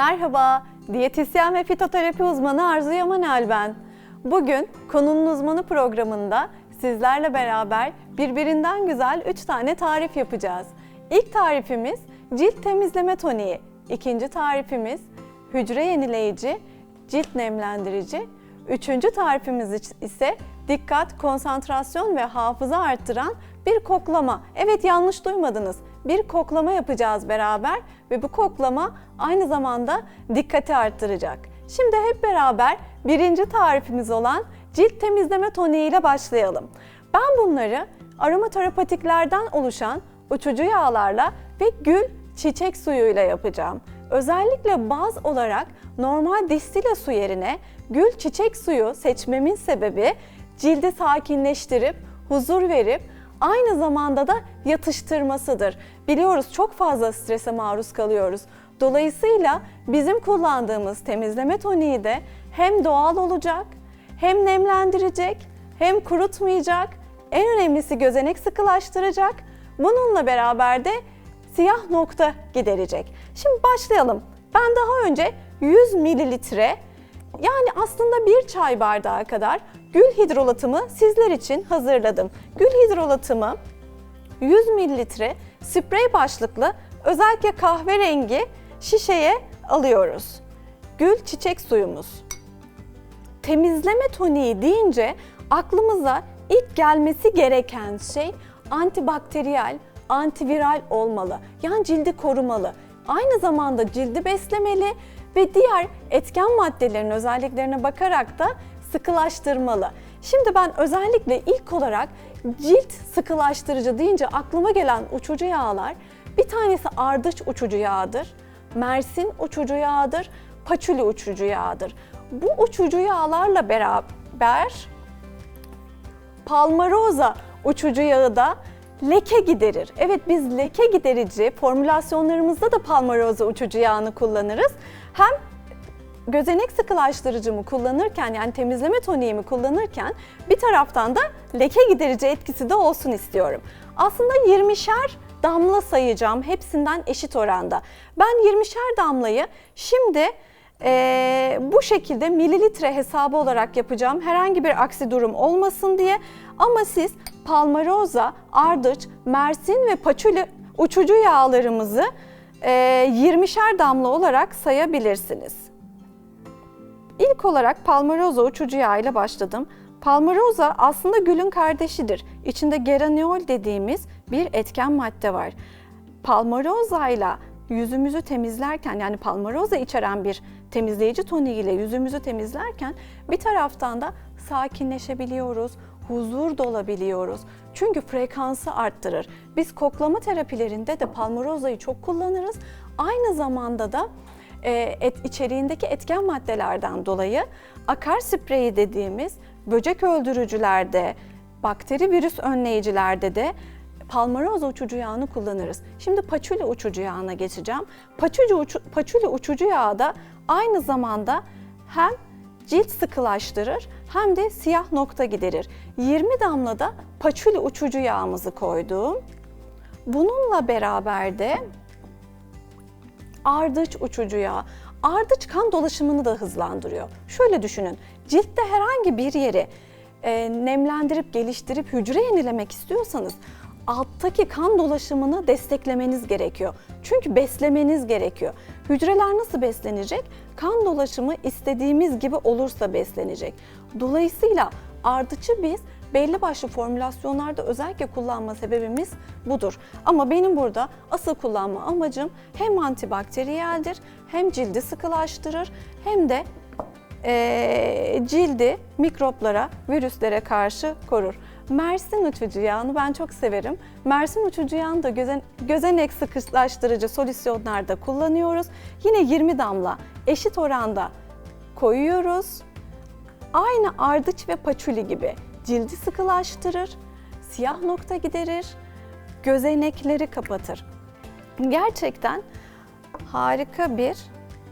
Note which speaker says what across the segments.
Speaker 1: Merhaba, diyetisyen ve fitoterapi uzmanı Arzu Yamanel ben. Bugün konunun uzmanı programında sizlerle beraber birbirinden güzel 3 tane tarif yapacağız. İlk tarifimiz cilt temizleme toniği. İkinci tarifimiz hücre yenileyici, cilt nemlendirici. Üçüncü tarifimiz ise dikkat, konsantrasyon ve hafıza arttıran bir koklama. Evet yanlış duymadınız. Bir koklama yapacağız beraber ve bu koklama aynı zamanda dikkati arttıracak. Şimdi hep beraber birinci tarifimiz olan cilt temizleme toniği ile başlayalım. Ben bunları aromaterapatiklerden oluşan uçucu yağlarla ve gül çiçek suyuyla yapacağım. Özellikle baz olarak normal distile su yerine gül çiçek suyu seçmemin sebebi cildi sakinleştirip huzur verip aynı zamanda da yatıştırmasıdır. Biliyoruz çok fazla strese maruz kalıyoruz. Dolayısıyla bizim kullandığımız temizleme toniği de hem doğal olacak, hem nemlendirecek, hem kurutmayacak, en önemlisi gözenek sıkılaştıracak. Bununla beraber de siyah nokta giderecek. Şimdi başlayalım. Ben daha önce 100 mililitre yani aslında bir çay bardağı kadar gül hidrolatımı sizler için hazırladım. Gül hidrolatımı 100 mililitre sprey başlıklı özellikle kahverengi şişeye alıyoruz. Gül çiçek suyumuz. Temizleme toniği deyince aklımıza ilk gelmesi gereken şey antibakteriyel, antiviral olmalı. Yani cildi korumalı. Aynı zamanda cildi beslemeli ve diğer etken maddelerin özelliklerine bakarak da sıkılaştırmalı. Şimdi ben özellikle ilk olarak cilt sıkılaştırıcı deyince aklıma gelen uçucu yağlar bir tanesi ardıç uçucu yağıdır, mersin uçucu yağıdır, paçuli uçucu yağıdır. Bu uçucu yağlarla beraber palmaroza uçucu yağı da leke giderir. Evet biz leke giderici formülasyonlarımızda da palmaroza uçucu yağını kullanırız. Hem gözenek sıkılaştırıcımı kullanırken yani temizleme toniğimi kullanırken bir taraftan da leke giderici etkisi de olsun istiyorum. Aslında 20'şer damla sayacağım hepsinden eşit oranda. Ben 20'şer damlayı şimdi ee, bu şekilde mililitre hesabı olarak yapacağım. Herhangi bir aksi durum olmasın diye. Ama siz palmaroza, ardıç, mersin ve paçuli uçucu yağlarımızı e, 20'şer damla olarak sayabilirsiniz. İlk olarak palmaroza uçucu yağı ile başladım. Palmaroza aslında gülün kardeşidir. İçinde geraniol dediğimiz bir etken madde var. Palmaroza ile yüzümüzü temizlerken yani palmaroza içeren bir temizleyici toniği ile yüzümüzü temizlerken bir taraftan da sakinleşebiliyoruz, huzur dolabiliyoruz. Çünkü frekansı arttırır. Biz koklama terapilerinde de palmarozayı çok kullanırız. Aynı zamanda da e, et, içeriğindeki etken maddelerden dolayı akar spreyi dediğimiz böcek öldürücülerde, bakteri virüs önleyicilerde de palmaroza uçucu yağını kullanırız. Şimdi paçuli uçucu yağına geçeceğim. Paçuli, uçu, paçuli uçucu yağı da aynı zamanda hem cilt sıkılaştırır hem de siyah nokta giderir. 20 damla da paçuli uçucu yağımızı koydum. Bununla beraber de ardıç uçucu yağı. Ardıç kan dolaşımını da hızlandırıyor. Şöyle düşünün, ciltte herhangi bir yeri e, nemlendirip, geliştirip hücre yenilemek istiyorsanız alttaki kan dolaşımını desteklemeniz gerekiyor. Çünkü beslemeniz gerekiyor. Hücreler nasıl beslenecek? Kan dolaşımı istediğimiz gibi olursa beslenecek. Dolayısıyla ardıçı biz belli başlı formülasyonlarda özellikle kullanma sebebimiz budur. Ama benim burada asıl kullanma amacım hem antibakteriyeldir, hem cildi sıkılaştırır, hem de e, cildi mikroplara, virüslere karşı korur. Mersin uçucu yağını ben çok severim. Mersin uçucu yağını da gözen, gözenek sıkılaştırıcı solüsyonlarda kullanıyoruz. Yine 20 damla eşit oranda koyuyoruz. Aynı ardıç ve paçuli gibi cildi sıkılaştırır, siyah nokta giderir, gözenekleri kapatır. Gerçekten harika bir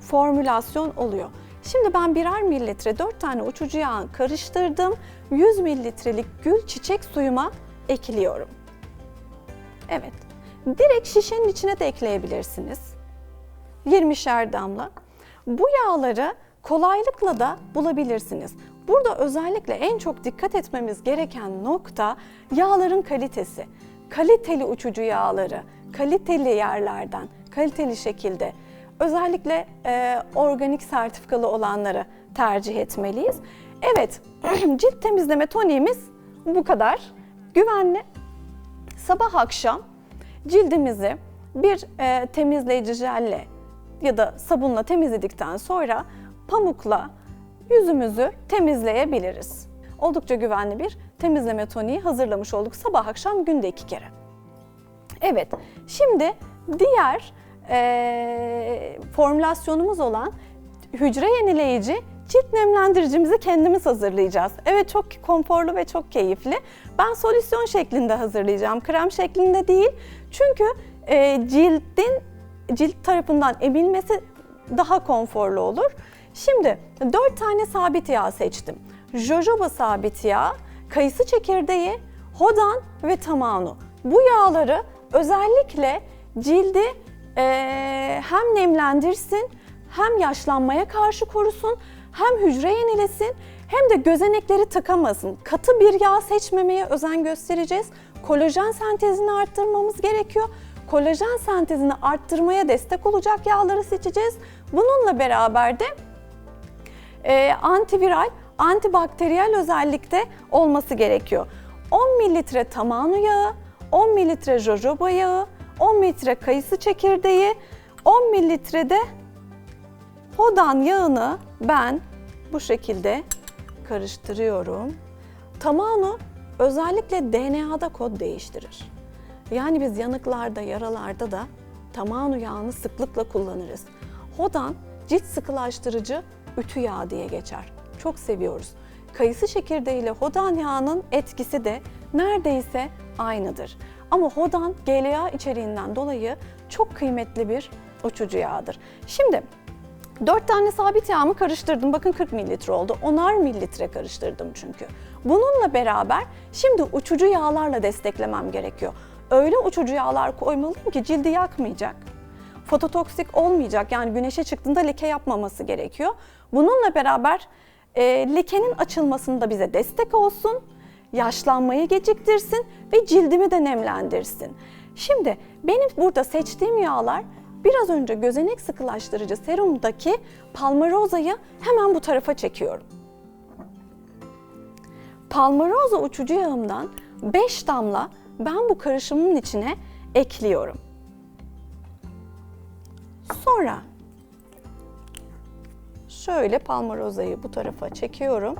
Speaker 1: formülasyon oluyor. Şimdi ben birer mililitre 4 tane uçucu yağ karıştırdım. 100 mililitrelik gül çiçek suyuma ekliyorum. Evet. Direkt şişenin içine de ekleyebilirsiniz. 20'şer damla. Bu yağları kolaylıkla da bulabilirsiniz. Burada özellikle en çok dikkat etmemiz gereken nokta yağların kalitesi. Kaliteli uçucu yağları, kaliteli yerlerden, kaliteli şekilde özellikle e, organik sertifikalı olanları tercih etmeliyiz. Evet, cilt temizleme toniğimiz bu kadar. Güvenli. Sabah akşam cildimizi bir e, temizleyici jelle ya da sabunla temizledikten sonra pamukla yüzümüzü temizleyebiliriz. Oldukça güvenli bir temizleme toniği hazırlamış olduk sabah akşam günde iki kere. Evet, şimdi diğer e, formülasyonumuz olan hücre yenileyici cilt nemlendiricimizi kendimiz hazırlayacağız. Evet çok konforlu ve çok keyifli. Ben solüsyon şeklinde hazırlayacağım, krem şeklinde değil. Çünkü e, cildin cilt tarafından emilmesi daha konforlu olur. Şimdi 4 tane sabit yağ seçtim. Jojoba sabit yağ, kayısı çekirdeği, hodan ve tamanu. Bu yağları özellikle cildi hem nemlendirsin, hem yaşlanmaya karşı korusun, hem hücre yenilesin, hem de gözenekleri tıkamasın. Katı bir yağ seçmemeye özen göstereceğiz. Kolajen sentezini arttırmamız gerekiyor. Kolajen sentezini arttırmaya destek olacak yağları seçeceğiz. Bununla beraber de e, antiviral, antibakteriyel özellikte olması gerekiyor. 10 mililitre tamanu yağı, 10 mililitre jojoba yağı, 10 mililitre kayısı çekirdeği, 10 mililitre de hodan yağını ben bu şekilde karıştırıyorum. Tamanu özellikle DNA'da kod değiştirir. Yani biz yanıklarda, yaralarda da tamanu yağını sıklıkla kullanırız. Hodan cilt sıkılaştırıcı ütü yağı diye geçer. Çok seviyoruz. Kayısı çekirdeği hodan yağının etkisi de neredeyse aynıdır. Ama hodan GLA içeriğinden dolayı çok kıymetli bir uçucu yağdır. Şimdi 4 tane sabit yağımı karıştırdım. Bakın 40 mililitre oldu. 10'ar mililitre karıştırdım çünkü. Bununla beraber şimdi uçucu yağlarla desteklemem gerekiyor. Öyle uçucu yağlar koymalıyım ki cildi yakmayacak. Fototoksik olmayacak yani güneşe çıktığında leke yapmaması gerekiyor. Bununla beraber e, lekenin açılmasında bize destek olsun, yaşlanmayı geciktirsin ve cildimi de nemlendirsin. Şimdi benim burada seçtiğim yağlar biraz önce gözenek sıkılaştırıcı serumdaki palmarozayı hemen bu tarafa çekiyorum. Palmaroza uçucu yağımdan 5 damla ben bu karışımın içine ekliyorum. Sonra şöyle palmarozayı bu tarafa çekiyorum.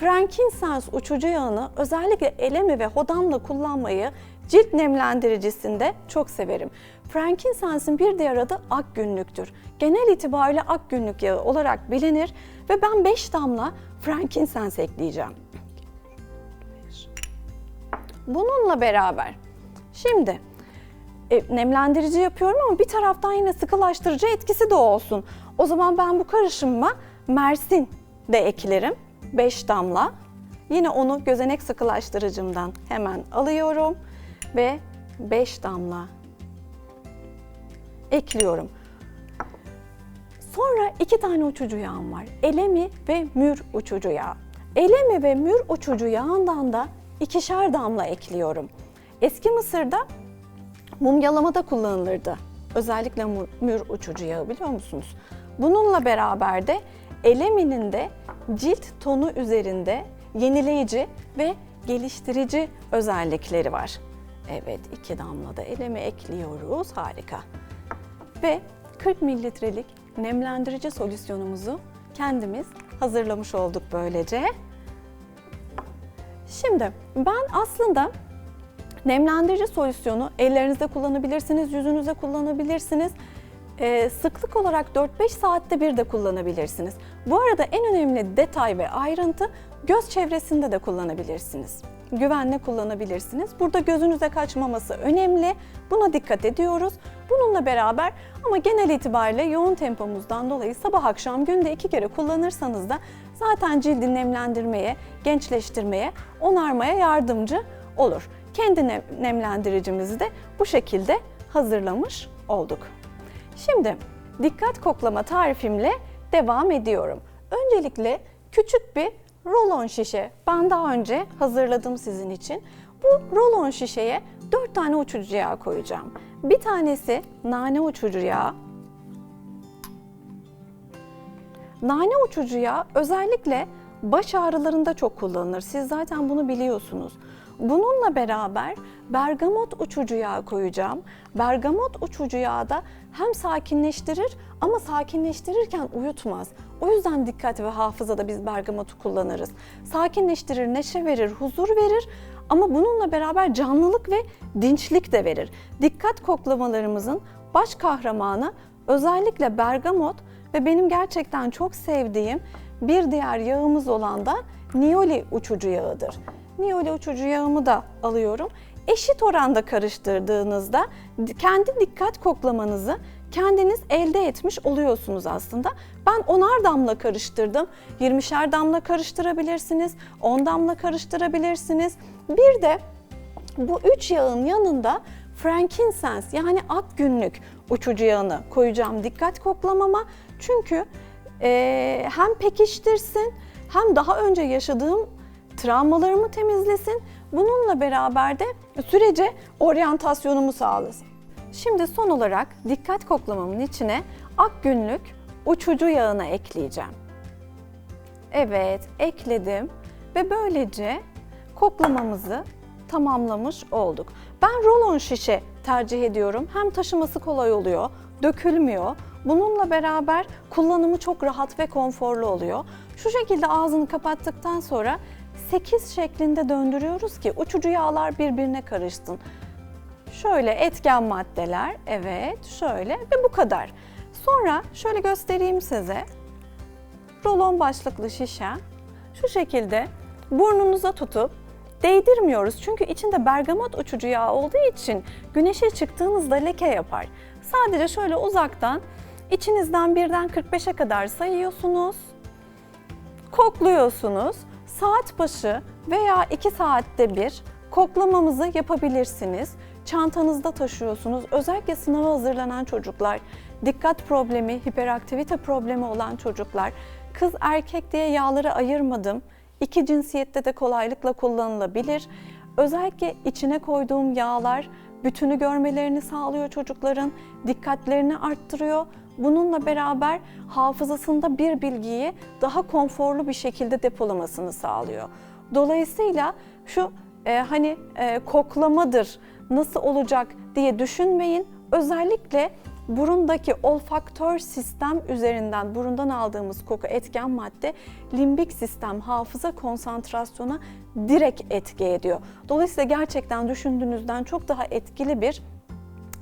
Speaker 1: Frankincense uçucu yağını özellikle elemi ve hodamla kullanmayı cilt nemlendiricisinde çok severim. Frankincense'in bir diğer adı ak günlüktür. Genel itibariyle ak günlük yağı olarak bilinir ve ben 5 damla frankincense ekleyeceğim. Bununla beraber şimdi e, nemlendirici yapıyorum ama bir taraftan yine sıkılaştırıcı etkisi de olsun. O zaman ben bu karışımıma Mersin de eklerim. 5 damla. Yine onu gözenek sıkılaştırıcımdan hemen alıyorum ve 5 damla ekliyorum. Sonra iki tane uçucu yağım var. Elemi ve mür uçucu yağı. Elemi ve mür uçucu yağından da ikişer damla ekliyorum. Eski Mısır'da mumyalamada kullanılırdı. Özellikle mür uçucu yağı biliyor musunuz? Bununla beraber de Elemi'nin de cilt tonu üzerinde yenileyici ve geliştirici özellikleri var. Evet iki damla da eleme ekliyoruz. Harika. Ve 40 mililitrelik nemlendirici solüsyonumuzu kendimiz hazırlamış olduk böylece. Şimdi ben aslında nemlendirici solüsyonu ellerinizde kullanabilirsiniz, yüzünüzde kullanabilirsiniz. Ee, sıklık olarak 4-5 saatte bir de kullanabilirsiniz. Bu arada en önemli detay ve ayrıntı göz çevresinde de kullanabilirsiniz. Güvenle kullanabilirsiniz. Burada gözünüze kaçmaması önemli. Buna dikkat ediyoruz. Bununla beraber ama genel itibariyle yoğun tempomuzdan dolayı sabah akşam günde iki kere kullanırsanız da zaten cildi nemlendirmeye, gençleştirmeye, onarmaya yardımcı olur. Kendi nemlendiricimizi de bu şekilde hazırlamış olduk. Şimdi dikkat koklama tarifimle devam ediyorum. Öncelikle küçük bir rolon şişe ben daha önce hazırladım sizin için. Bu rolon şişeye 4 tane uçucu yağ koyacağım. Bir tanesi nane uçucu yağı, Nane uçucu yağı özellikle baş ağrılarında çok kullanılır. Siz zaten bunu biliyorsunuz. Bununla beraber bergamot uçucu yağı koyacağım. Bergamot uçucu yağı da hem sakinleştirir ama sakinleştirirken uyutmaz. O yüzden dikkat ve hafızada biz bergamotu kullanırız. Sakinleştirir, neşe verir, huzur verir ama bununla beraber canlılık ve dinçlik de verir. Dikkat koklamalarımızın baş kahramanı özellikle bergamot ve benim gerçekten çok sevdiğim bir diğer yağımız olan da Nioli uçucu yağıdır. Nioli uçucu yağımı da alıyorum. Eşit oranda karıştırdığınızda kendi dikkat koklamanızı kendiniz elde etmiş oluyorsunuz aslında. Ben onar damla karıştırdım. 20'şer damla karıştırabilirsiniz. 10 damla karıştırabilirsiniz. Bir de bu üç yağın yanında frankincense yani ak günlük uçucu yağını koyacağım dikkat koklamama. Çünkü e, hem pekiştirsin hem daha önce yaşadığım travmalarımı temizlesin. Bununla beraber de sürece oryantasyonumu sağlasın. Şimdi son olarak dikkat koklamamın içine ak günlük uçucu yağını ekleyeceğim. Evet, ekledim ve böylece koklamamızı tamamlamış olduk. Ben rolon şişe tercih ediyorum. Hem taşıması kolay oluyor, dökülmüyor. Bununla beraber kullanımı çok rahat ve konforlu oluyor. Şu şekilde ağzını kapattıktan sonra 8 şeklinde döndürüyoruz ki uçucu yağlar birbirine karışsın. Şöyle etken maddeler, evet şöyle ve bu kadar. Sonra şöyle göstereyim size. Rolon başlıklı şişe şu şekilde burnunuza tutup değdirmiyoruz. Çünkü içinde bergamot uçucu yağı olduğu için güneşe çıktığınızda leke yapar. Sadece şöyle uzaktan içinizden birden 45'e kadar sayıyorsunuz. Kokluyorsunuz. Saat başı veya 2 saatte bir koklamamızı yapabilirsiniz. Çantanızda taşıyorsunuz. Özellikle sınava hazırlanan çocuklar, dikkat problemi, hiperaktivite problemi olan çocuklar, kız erkek diye yağları ayırmadım. İki cinsiyette de kolaylıkla kullanılabilir. Özellikle içine koyduğum yağlar bütünü görmelerini sağlıyor çocukların, dikkatlerini arttırıyor. Bununla beraber hafızasında bir bilgiyi daha konforlu bir şekilde depolamasını sağlıyor. Dolayısıyla şu e, hani e, koklamadır, nasıl olacak diye düşünmeyin. Özellikle burundaki olfaktör sistem üzerinden burundan aldığımız koku etken madde limbik sistem hafıza konsantrasyona direkt etki ediyor. Dolayısıyla gerçekten düşündüğünüzden çok daha etkili bir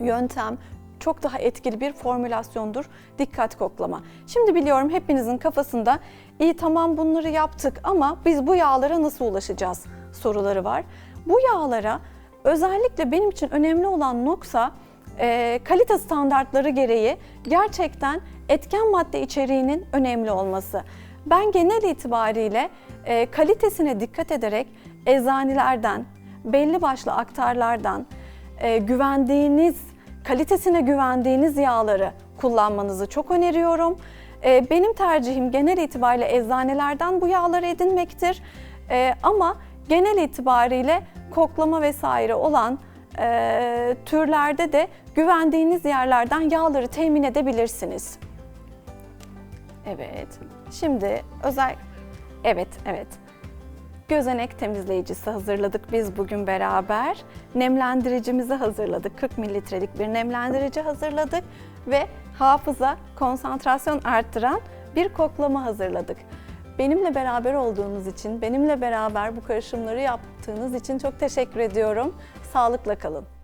Speaker 1: yöntem, çok daha etkili bir formülasyondur dikkat koklama. Şimdi biliyorum hepinizin kafasında iyi tamam bunları yaptık ama biz bu yağlara nasıl ulaşacağız soruları var. Bu yağlara özellikle benim için önemli olan nokta e, kalite standartları gereği gerçekten etken madde içeriğinin önemli olması. Ben genel itibariyle e, kalitesine dikkat ederek eczanelerden, belli başlı aktarlardan e, güvendiğiniz, kalitesine güvendiğiniz yağları kullanmanızı çok öneriyorum. E, benim tercihim genel itibariyle eczanelerden bu yağları edinmektir. E, ama genel itibariyle koklama vesaire olan e, türlerde de güvendiğiniz yerlerden yağları temin edebilirsiniz. Evet. Şimdi özel Evet, evet. Gözenek temizleyicisi hazırladık biz bugün beraber. Nemlendiricimizi hazırladık. 40 mililitrelik bir nemlendirici hazırladık ve hafıza, konsantrasyon arttıran bir koklama hazırladık. Benimle beraber olduğunuz için, benimle beraber bu karışımları yaptığınız için çok teşekkür ediyorum. Sağlıkla kalın.